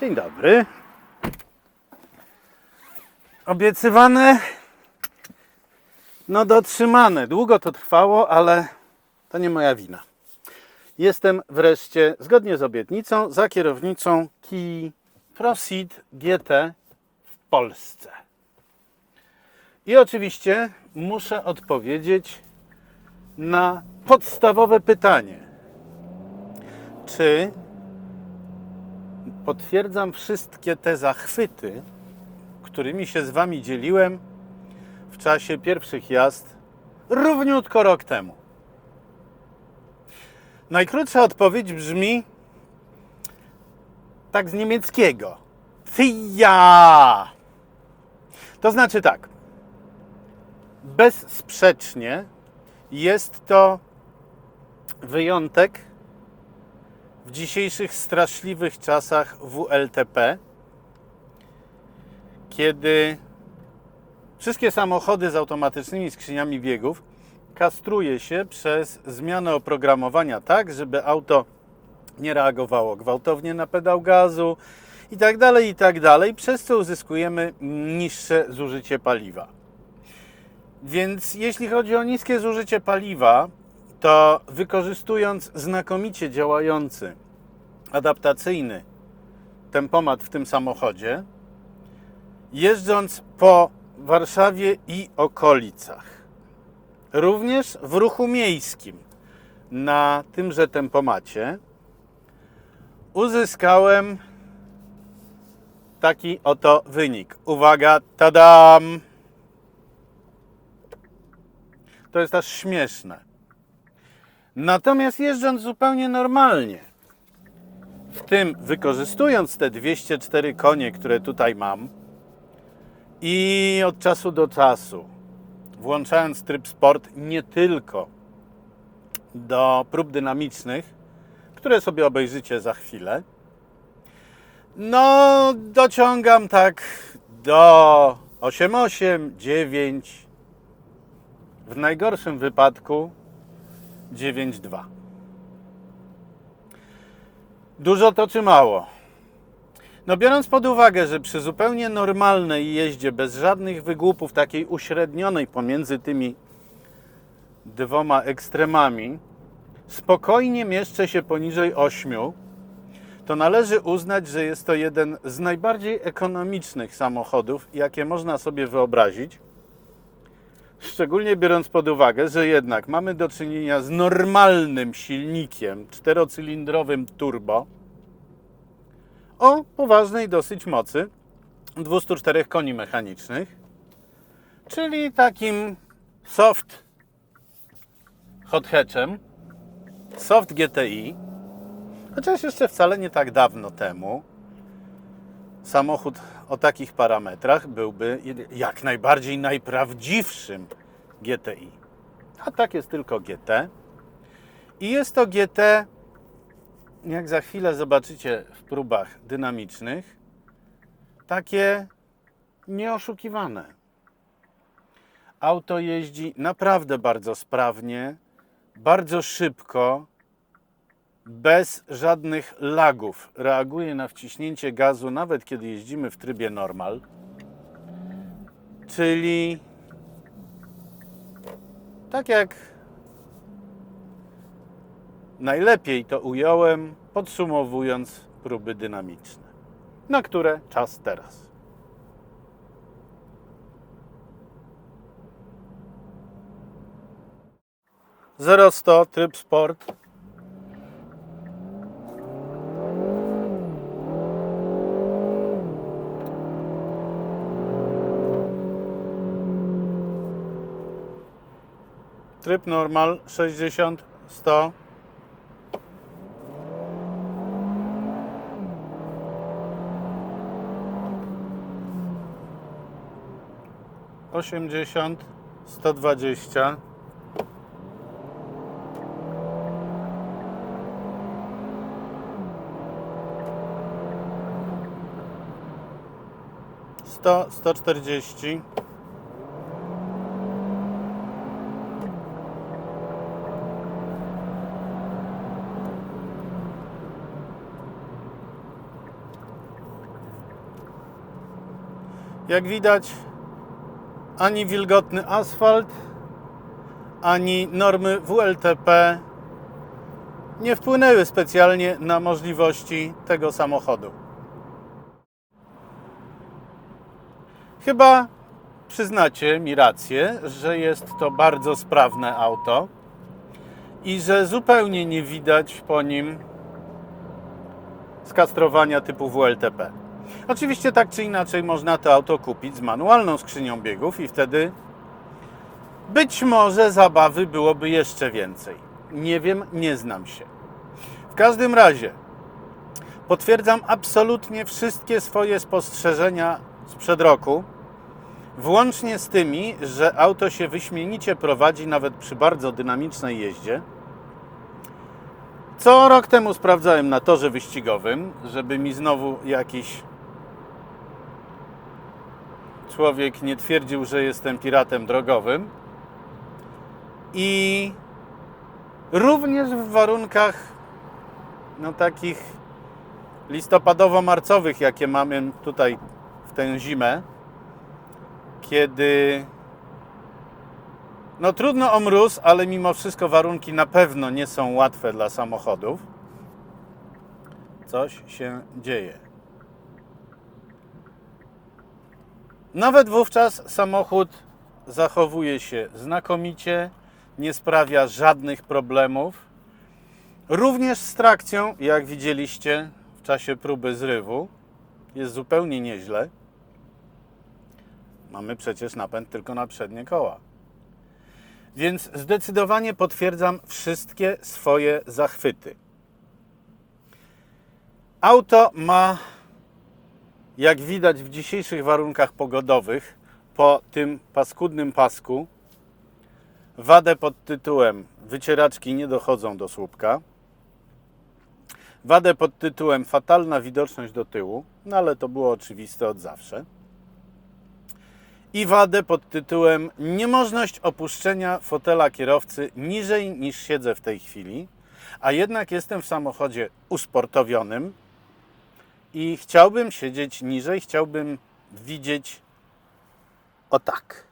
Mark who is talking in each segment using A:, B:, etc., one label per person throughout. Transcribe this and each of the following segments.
A: Dzień dobry. Obiecywane, no dotrzymane. Długo to trwało, ale to nie moja wina. Jestem wreszcie, zgodnie z obietnicą, za kierownicą Kii Proceed GT w Polsce. I oczywiście muszę odpowiedzieć na podstawowe pytanie. Czy potwierdzam wszystkie te zachwyty, którymi się z Wami dzieliłem w czasie pierwszych jazd równiutko rok temu? Najkrótsza odpowiedź brzmi tak z niemieckiego. Ja. To znaczy tak. Bezsprzecznie jest to wyjątek w dzisiejszych straszliwych czasach WLTP, kiedy wszystkie samochody z automatycznymi skrzyniami biegów kastruje się przez zmianę oprogramowania tak, żeby auto nie reagowało gwałtownie na pedał gazu i tak dalej, i tak dalej, przez co uzyskujemy niższe zużycie paliwa. Więc jeśli chodzi o niskie zużycie paliwa, to wykorzystując znakomicie działający adaptacyjny tempomat w tym samochodzie, jeżdżąc po Warszawie i okolicach, również w ruchu miejskim na tymże tempomacie, uzyskałem taki oto wynik. Uwaga, tadam! To jest aż śmieszne. Natomiast jeżdżąc zupełnie normalnie, w tym wykorzystując te 204 konie, które tutaj mam i od czasu do czasu włączając tryb sport nie tylko do prób dynamicznych, które sobie obejrzycie za chwilę, no dociągam tak do 8,8, 9, w najgorszym wypadku 9,2. Dużo to czy mało? No biorąc pod uwagę, że przy zupełnie normalnej jeździe, bez żadnych wygłupów, takiej uśrednionej pomiędzy tymi dwoma ekstremami, spokojnie mieszczę się poniżej 8, to należy uznać, że jest to jeden z najbardziej ekonomicznych samochodów, jakie można sobie wyobrazić. Szczególnie biorąc pod uwagę, że jednak mamy do czynienia z normalnym silnikiem czterocylindrowym turbo o poważnej dosyć mocy 204 koni mechanicznych, czyli takim soft hot hatchem, soft GTI, chociaż jeszcze wcale nie tak dawno temu samochód o takich parametrach byłby jak najbardziej najprawdziwszym GTI. A tak jest tylko GT. I jest to GT, jak za chwilę zobaczycie w próbach dynamicznych, takie nieoszukiwane. Auto jeździ naprawdę bardzo sprawnie, bardzo szybko, bez żadnych lagów. Reaguje na wciśnięcie gazu, nawet kiedy jeździmy w trybie normal. Czyli tak jak najlepiej to ująłem, podsumowując próby dynamiczne, na które czas teraz. Zero sto tryb sport. Tryb normal 60 100 80 120 100 140 Jak widać, ani wilgotny asfalt, ani normy WLTP nie wpłynęły specjalnie na możliwości tego samochodu. Chyba przyznacie mi rację, że jest to bardzo sprawne auto i że zupełnie nie widać po nim skastrowania typu WLTP. Oczywiście tak czy inaczej można to auto kupić z manualną skrzynią biegów i wtedy być może zabawy byłoby jeszcze więcej. Nie wiem, nie znam się. W każdym razie potwierdzam absolutnie wszystkie swoje spostrzeżenia sprzed roku, włącznie z tymi, że auto się wyśmienicie prowadzi nawet przy bardzo dynamicznej jeździe. Co rok temu sprawdzałem na torze wyścigowym, żeby mi znowu jakiś człowiek nie twierdził, że jestem piratem drogowym. I również w warunkach no takich listopadowo-marcowych, jakie mamy tutaj w tę zimę, kiedy no trudno o mróz, ale mimo wszystko warunki na pewno nie są łatwe dla samochodów. Coś się dzieje. Nawet wówczas samochód zachowuje się znakomicie, nie sprawia żadnych problemów. Również z trakcją, jak widzieliście w czasie próby zrywu, jest zupełnie nieźle. Mamy przecież napęd tylko na przednie koła. Więc zdecydowanie potwierdzam wszystkie swoje zachwyty. Auto ma, jak widać w dzisiejszych warunkach pogodowych, po tym paskudnym pasku, wadę pod tytułem Wycieraczki nie dochodzą do słupka, wadę pod tytułem Fatalna widoczność do tyłu, no ale to było oczywiste od zawsze i wadę pod tytułem Niemożność opuszczenia fotela kierowcy niżej niż siedzę w tej chwili, a jednak jestem w samochodzie usportowionym i chciałbym siedzieć niżej, chciałbym widzieć o tak.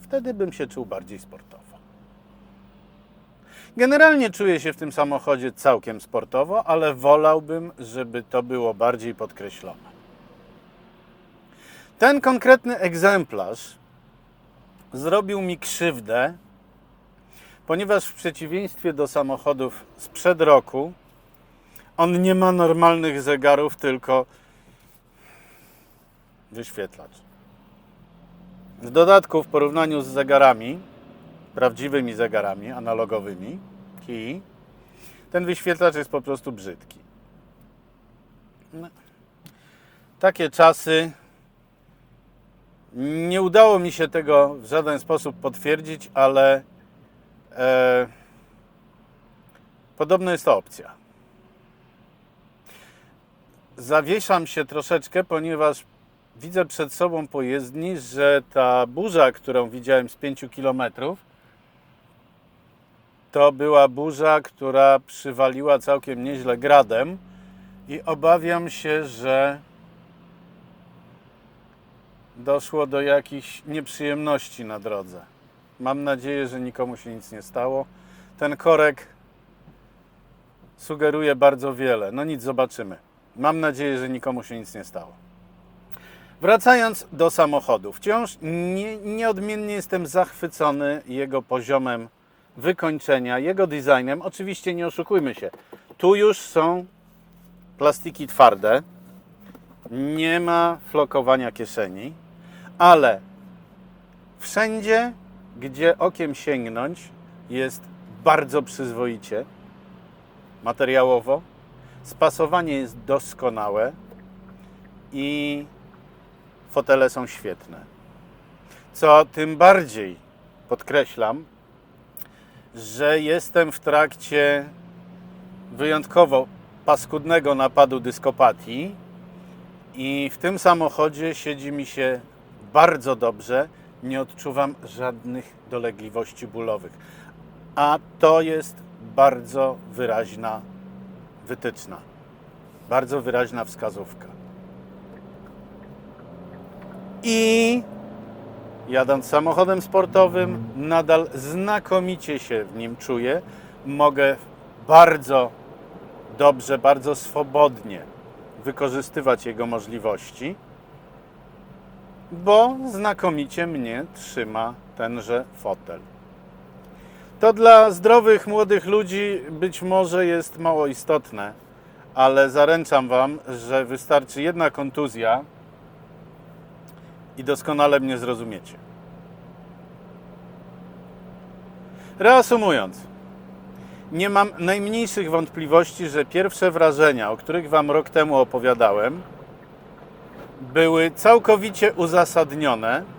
A: Wtedy bym się czuł bardziej sportowo. Generalnie czuję się w tym samochodzie całkiem sportowo, ale wolałbym, żeby to było bardziej podkreślone. Ten konkretny egzemplarz zrobił mi krzywdę, ponieważ w przeciwieństwie do samochodów sprzed roku, on nie ma normalnych zegarów, tylko wyświetlacz. W dodatku, w porównaniu z zegarami, prawdziwymi zegarami analogowymi, kij, ten wyświetlacz jest po prostu brzydki. No. Takie czasy nie udało mi się tego w żaden sposób potwierdzić, ale e, podobno jest to opcja. Zawieszam się troszeczkę, ponieważ widzę przed sobą po jezdni, że ta burza, którą widziałem z 5 km, to była burza, która przywaliła całkiem nieźle gradem i obawiam się, że doszło do jakichś nieprzyjemności na drodze. Mam nadzieję, że nikomu się nic nie stało. Ten korek sugeruje bardzo wiele. No nic, zobaczymy. Mam nadzieję, że nikomu się nic nie stało. Wracając do samochodu, wciąż nie, nieodmiennie jestem zachwycony jego poziomem wykończenia, jego designem. Oczywiście nie oszukujmy się, tu już są plastiki twarde, nie ma flokowania kieszeni ale wszędzie, gdzie okiem sięgnąć, jest bardzo przyzwoicie materiałowo. Spasowanie jest doskonałe i fotele są świetne. Co tym bardziej podkreślam, że jestem w trakcie wyjątkowo paskudnego napadu dyskopatii i w tym samochodzie siedzi mi się bardzo dobrze, nie odczuwam żadnych dolegliwości bólowych. A to jest bardzo wyraźna wytyczna, bardzo wyraźna wskazówka. I jadąc samochodem sportowym, nadal znakomicie się w nim czuję. Mogę bardzo dobrze, bardzo swobodnie wykorzystywać jego możliwości, bo znakomicie mnie trzyma tenże fotel. To dla zdrowych młodych ludzi być może jest mało istotne, ale zaręczam Wam, że wystarczy jedna kontuzja i doskonale mnie zrozumiecie. Reasumując, nie mam najmniejszych wątpliwości, że pierwsze wrażenia, o których Wam rok temu opowiadałem, były całkowicie uzasadnione.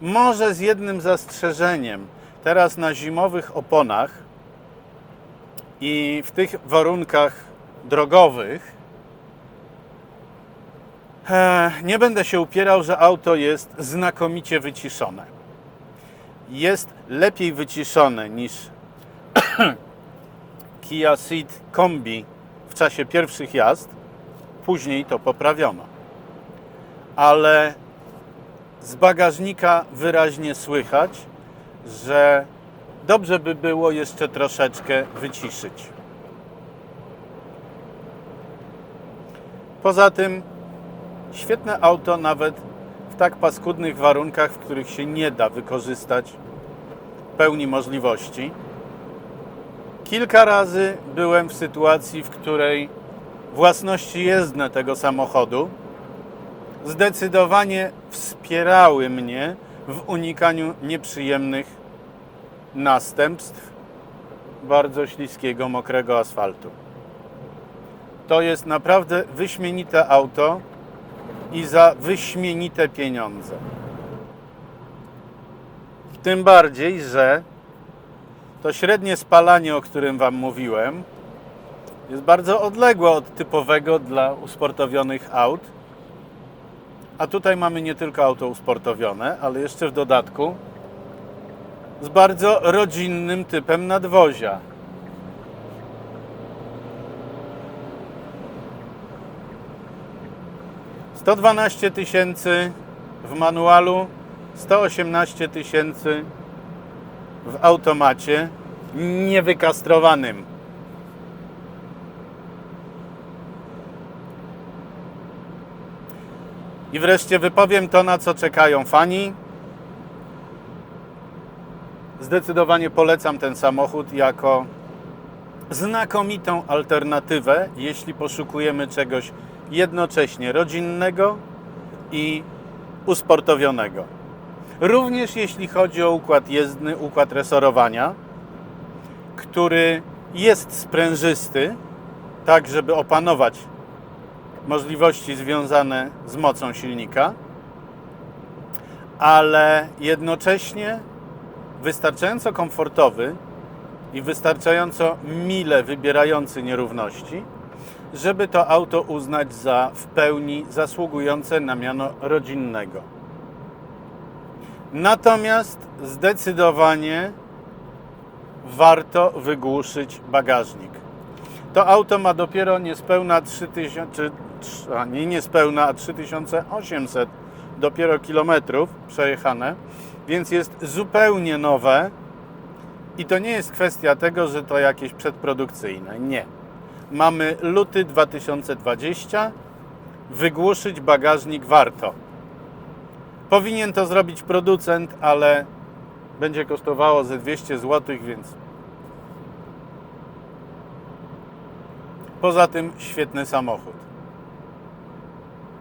A: Może z jednym zastrzeżeniem. Teraz na zimowych oponach i w tych warunkach drogowych e, nie będę się upierał, że auto jest znakomicie wyciszone. Jest lepiej wyciszone niż Kia Ceed Kombi w czasie pierwszych jazd. Później to poprawiono. Ale z bagażnika wyraźnie słychać, że dobrze by było jeszcze troszeczkę wyciszyć. Poza tym świetne auto nawet w tak paskudnych warunkach, w których się nie da wykorzystać pełni możliwości. Kilka razy byłem w sytuacji, w której własności jezdne tego samochodu zdecydowanie wspierały mnie w unikaniu nieprzyjemnych następstw bardzo śliskiego, mokrego asfaltu. To jest naprawdę wyśmienite auto i za wyśmienite pieniądze. Tym bardziej, że to średnie spalanie, o którym Wam mówiłem, jest bardzo odległe od typowego dla usportowionych aut. A tutaj mamy nie tylko auto usportowione, ale jeszcze w dodatku z bardzo rodzinnym typem nadwozia. Sto dwanaście tysięcy w manualu, 118 tysięcy w automacie niewykastrowanym. I wreszcie wypowiem to, na co czekają fani. Zdecydowanie polecam ten samochód jako znakomitą alternatywę, jeśli poszukujemy czegoś jednocześnie rodzinnego i usportowionego. Również jeśli chodzi o układ jezdny, układ resorowania, który jest sprężysty, tak żeby opanować możliwości związane z mocą silnika, ale jednocześnie wystarczająco komfortowy i wystarczająco mile wybierający nierówności, żeby to auto uznać za w pełni zasługujące na miano rodzinnego. Natomiast zdecydowanie warto wygłuszyć bagażnik. To auto ma dopiero niespełna 3000, czy, a nie niespełna, a 3800 dopiero kilometrów przejechane, więc jest zupełnie nowe i to nie jest kwestia tego, że to jakieś przedprodukcyjne. Nie. Mamy luty 2020. Wygłuszyć bagażnik warto. Powinien to zrobić producent, ale będzie kosztowało ze 200 zł, więc poza tym świetny samochód.